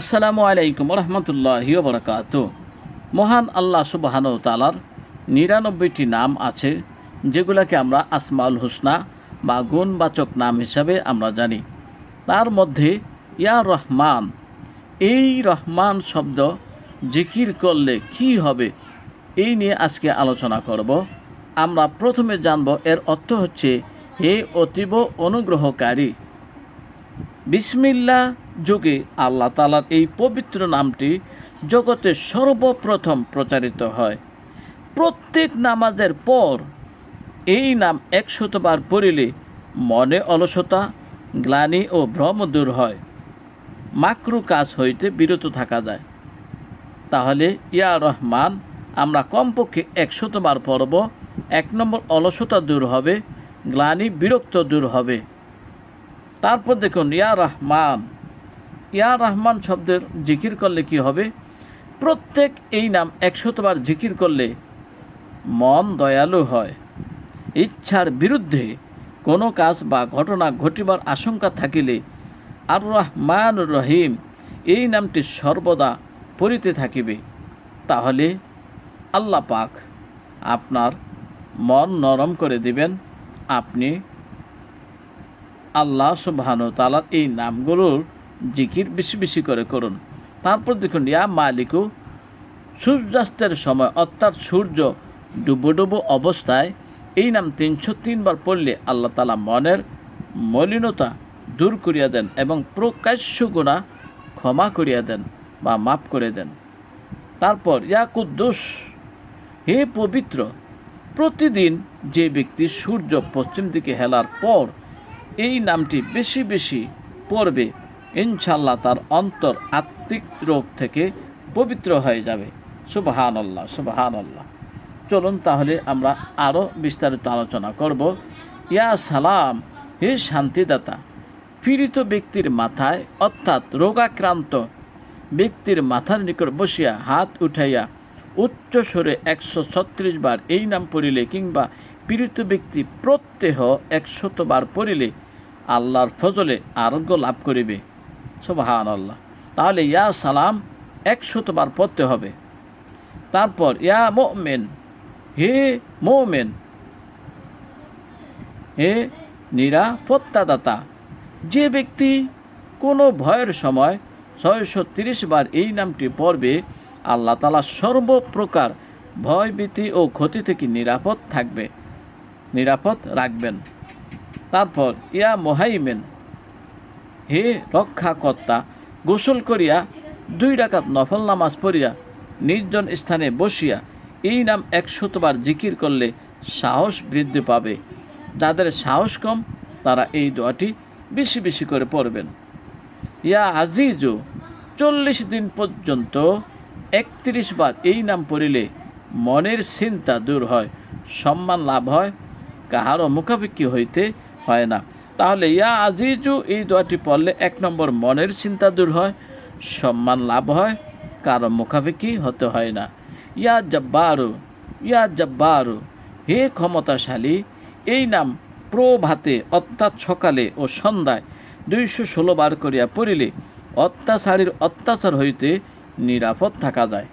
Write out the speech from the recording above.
আসসালামু আলাইকুম রহমতুল্লাহ বরকাত মহান আল্লাহ সুবাহান তালার নিরানব্বইটি নাম আছে, যেগুলোকে আমরা আসমাউল হুসনা বা গুণবাচক নাম হিসাবে আমরা জানি। তার মধ্যে, ইয়া রহমান, এই রহমান শব্দ জিকির করলে কি হবে? এই নিয়ে আজকে আলোচনা করব। আমরা প্রথমে জানব এর অর্থ হচ্ছে, হে অতীব অনুগ্রহকারী বিসমিল্লা যুগে আল্লাহ তালার এই পবিত্র নামটি জগতে সর্বপ্রথম প্রচারিত হয়। প্রত্যেক নামাজের পর এই নাম একশতবার পড়িলে মনে অলসতা, গ্লানি ও ভ্রম দূর হয়। মাকরু কাজ হইতে বিরত থাকা যায়। তাহলে, ইয়া রহমান, আমরা কমপক্ষে একশতবার পড়ব। এক নম্বর অলসতা দূর হবে, গ্লানি বিরক্ত দূর হবে। তারপর দেখুন, ইয়া রহমান ইয়া রহমান শব্দের জিকির করলে কি হবে? প্রত্যেক এই নাম একশতবার জিকির করলে মন দয়ালু হয়। ইচ্ছার বিরুদ্ধে কোনো কাজ বা ঘটনা ঘটিবার আশঙ্কা থাকিলে আর রহমান রহিম এই নামটি সর্বদা পড়িতে থাকিবে। তাহলে আল্লাহ পাক আপনার মন নরম করে দিবেন। আপনি আল্লাহ সুবহানু তালার এই নামগুলোর জিকির বেশি বেশি করে করুন। তারপর দেখুন, ইয়া মালিকু, সূর্যাস্তের সময়, অর্থাৎ সূর্য ডুবো ডুবো অবস্থায়, এই নাম তিনশো তিনবার পড়লে আল্লাহ তালা মনের মলিনতা দূর করিয়া দেন এবং প্রকাশ্য গুণা ক্ষমা করিয়া দেন বা মাফ করে দেন। তারপর, ইয়া কুদ্দুস, হে পবিত্র, প্রতিদিন যে ব্যক্তি সূর্য পশ্চিম দিকে হেলার পর নামটি বেশি বেশি পড়বে। ইনশাল্লাহ তার অন্তর আত্মিক রোগ থেকে পবিত্র হয়ে যাবে। সুবাহান আল্লাহ সুবাহান আল্লাহ চলুন তাহলে আমরা আরও বিস্তারিত আলোচনা করব। ইয়া সালাম, হে শান্তিদাতা, পীড়িত ব্যক্তির মাথায় অর্থাৎ রোগাক্রান্ত ব্যক্তির মাথার নিকট বসিয়া হাত উঠাইয়া উচ্চ স্বরে একশো ছত্রিশ বার এই নাম পড়িলে কিংবা পীড়িত ব্যক্তি প্রত্যেহ একশতবার পড়িলে আল্লাহর ফজলে আরোগ্য লাভ করিবে। সোবাহান আল্লাহ তাহলে ইয়া সালাম একশতবার পড়তে হবে। তারপর ইয়া মোমেন, হে মোমেন, হে নিরাপত্তাদাতা, যে ব্যক্তি কোনো ভয়ের সময় ছয়শো তিরিশ বার এই নামটি পড়বে, আল্লাহ তালা সর্বপ্রকার ভয়ভীতি ও ক্ষতি থেকে নিরাপদ থাকবে, নিরাপদ রাখবেন। তারপর, ইয়া মোহাইমেন, হে রক্ষাকর্তা, গোসল করিয়া দুই ডাকাত নফল নামাজ পড়িয়া নির্জন স্থানে বসিয়া এই নাম একশতবার জিকির করলে সাহস বৃদ্ধি পাবে। যাদের সাহস কম, তারা এই দোয়াটি বেশি বেশি করে পড়বেন। ইয়া আজিজু, চল্লিশ দিন পর্যন্ত একত্রিশ বার এই নাম পড়িলে মনের চিন্তা দূর হয়, সম্মান লাভ হয়, কাহারও মুখাপেক্ষি হইতে হয় না। তাহলে ইয়া আজিজু, এই দোয়াটি পড়লে এক নম্বর মনের চিন্তা দূর হয়, সম্মান লাভ হয়, কারও মুখাপেক্ষি হতে হয় না। ইয়া জব্বারু ইয়া জব্বারু, হে ক্ষমতাশালী, এই নাম প্রভাতে, অর্থাৎ সকালে ও সন্ধ্যায় দুইশো ষোলো বার করিয়া পড়িলে অত্যাচারীর অত্যাচার হইতে নিরাপদ থাকা যায়।